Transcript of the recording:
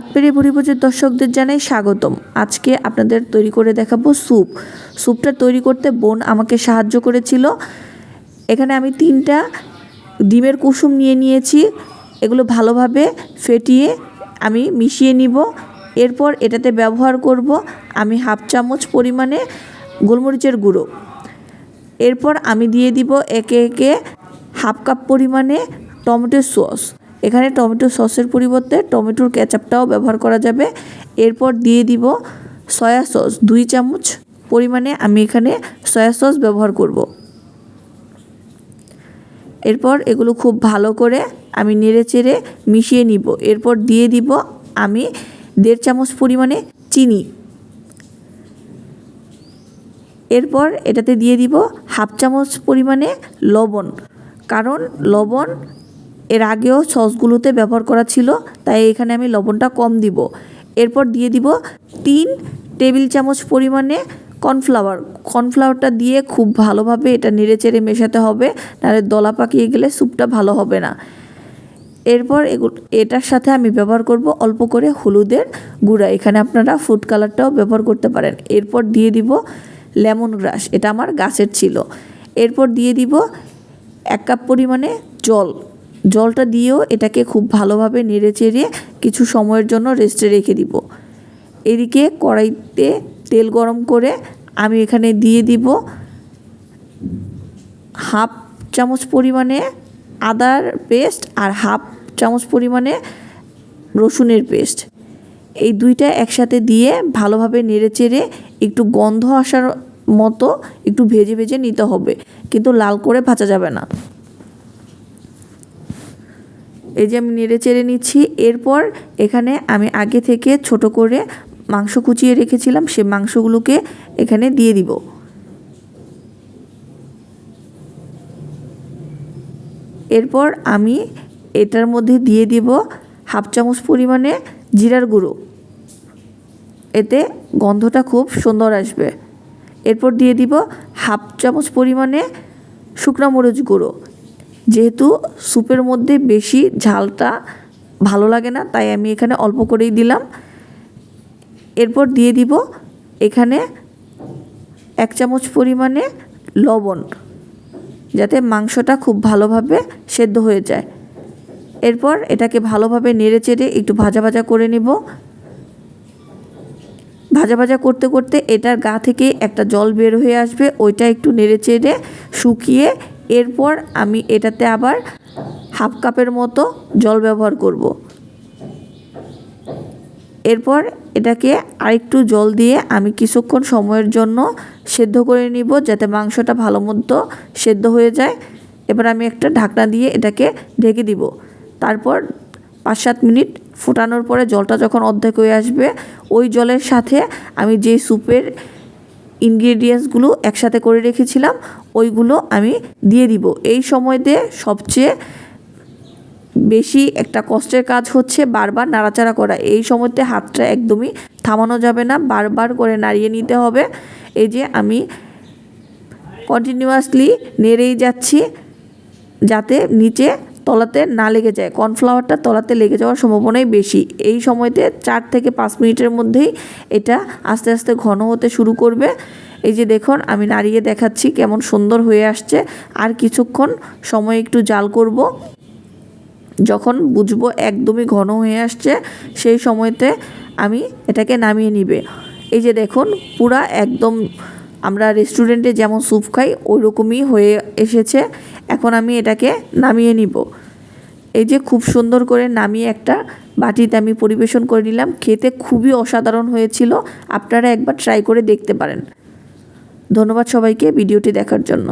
পাতপেড়ে ভুরিভোজের দর্শকদের জানাই স্বাগতম। আজকে আপনাদের তৈরি করে দেখাবো স্যুপ। স্যুপটা তৈরি করতে বোন আমাকে সাহায্য করেছিল। এখানে আমি তিনটা ডিমের কুসুম নিয়ে নিয়েছি। এগুলো ভালোভাবে ফেটিয়ে আমি মিশিয়ে নিব। এরপর এটাতে ব্যবহার করব আমি হাফ চামচ পরিমাণে গোলমরিচের গুঁড়ো। এরপর আমি দিয়ে দিব একে একে হাফ কাপ পরিমাণে টমেটো সস। এখানে টমেটো সসের পরিবর্তে টমেটোর কেচাপটাও ব্যবহার করা যাবে। এরপর দিয়ে দিব সয়া সস, দুই চামচ পরিমাণে আমি এখানে সয়া সস ব্যবহার করব। এরপর এগুলো খুব ভালো করে আমি নেড়ে চেড়ে মিশিয়ে নিব। এরপর দিয়ে দিব আমি দেড় চামচ পরিমাণে চিনি। এরপর এটাতে দিয়ে দিব হাফ চামচ পরিমাণে লবণ। কারণ লবণ এর আগেও সসগুলোতে ব্যবহার করা ছিল, তাই এখানে আমি লবণটা কম দিব। এরপর দিয়ে দিব তিন টেবিল চামচ পরিমাণে কর্নফ্লাওয়ার। কর্নফ্লাওয়ারটা দিয়ে খুব ভালোভাবে এটা নেড়ে চেড়ে মেশাতে হবে, নাহলে দলা পাকিয়ে গেলে স্যুপটা ভালো হবে না। এরপর এটার সাথে আমি ব্যবহার করব অল্প করে হলুদের গুঁড়া। এখানে আপনারা ফুড কালারটাও ব্যবহার করতে পারেন। এরপর দিয়ে দিব লেমন গ্রাস, এটা আমার গাছের ছিল। এরপর দিয়ে দিব এক কাপ পরিমাণে জল। জলটা দিয়েও এটাকে খুব ভালোভাবে নেড়ে চেড়ে কিছু সময়ের জন্য রেস্টে রেখে দিব। এদিকে কড়াইতে তেল গরম করে আমি এখানে দিয়ে দিব হাফ চামচ পরিমাণে আদার পেস্ট আর হাফ চামচ পরিমাণে রসুনের পেস্ট এই দুইটা একসাথে দিয়ে ভালোভাবে নেড়ে চেড়ে একটু গন্ধ আসার মতো একটু ভেজে ভেজে নিতে হবে। কিন্তু লাল করে ভাজা যাবে না। এই যে আমি নেড়ে চেড়ে নিচ্ছি, এরপর এখানে আমি আগে থেকে ছোট করে মাংস কুচিয়ে রেখেছিলাম, সে মাংসগুলোকে এখানে দিয়ে দিব। এরপর আমি এটার মধ্যে দিয়ে দিব হাফ চামচ পরিমাণে জিরার গুঁড়ো। এতে গন্ধটা খুব সুন্দর আসবে। এরপর দিয়ে দিব হাফ চামচ পরিমাণে শুকনো মরিচ গুঁড়ো। যেহেতু স্যুপের মধ্যে বেশি ঝালটা ভালো লাগে না, তাই আমি এখানে অল্প করেই দিলাম। এরপর দিয়ে দিব এখানে এক চামচ পরিমাণে লবণ, যাতে মাংসটা খুব ভালোভাবে সেদ্ধ হয়ে যায়। এরপর এটাকে ভালোভাবে নেড়ে চেড়ে একটু ভাজা ভাজা করে নেব। ভাজা ভাজা করতে করতে এটার গা থেকে একটা জল বের হয়ে আসবে, ওইটা একটু নেড়ে চেড়ে শুকিয়ে এরপর আমি এটাতে আবার হাফ কাপের মতো জল ব্যবহার করব। এরপর এটাকে আরেকটু জল দিয়ে আমি কিছুক্ষণ সময়ের জন্য সেদ্ধ করে নিব যাতে মাংসটা ভালো মতো সেদ্ধ হয়ে যায়। এবার আমি একটা ঢাকনা দিয়ে এটাকে ঢেকে দিব। তারপর পাঁচ সাত মিনিট ফোটানোর পরে জলটা যখন অর্ধেক হয়ে আসবে, ওই জলের সাথে আমি যে স্যুপের ইনগ্রেডিয়েন্টসগুলো একসাথে করে রেখেছিলাম, ওইগুলো আমি দিয়ে দিব। এই সময়তে সবচেয়ে বেশি একটা কষ্টের কাজ হচ্ছে বারবার নাড়াচাড়া করা। এই সময়তে হাতটা একদমই থামানো যাবে না, বারবার করে নাড়িয়ে নিতে হবে। এই যে আমি কন্টিনিউয়াসলি নেড়েই যাচ্ছি, যাতে নিচে তলাতে না লেগে যায়। কর্নফ্লাওয়ারটা তলাতে লেগে যাওয়ার সম্ভাবনাই বেশি। এই সময়তে চার থেকে পাঁচ মিনিটের মধ্যেই এটা আস্তে আস্তে ঘন হতে শুরু করবে। এই যে দেখুন, আমি নাড়িয়ে দেখাচ্ছি কেমন সুন্দর হয়ে আসছে। আর কিছুক্ষণ সময় একটু জাল করব। যখন বুঝব একদমই ঘন হয়ে আসছে, সেই সময়তে আমি এটাকে নামিয়ে নিবে। এই যে দেখুন, পুরা একদম আমরা রেস্টুরেন্টে যেমন স্যুপ খাই ওই রকমই হয়ে এসেছে। এখন আমি এটাকে নামিয়ে নিব। এই যে খুব সুন্দর করে নামিয়ে একটা বাটিতে আমি পরিবেশন করে নিলাম। খেতে খুবই অসাধারণ হয়েছিল। আপনারা একবার ট্রাই করে দেখতে পারেন। ধন্যবাদ সবাইকে ভিডিওটি দেখার জন্য।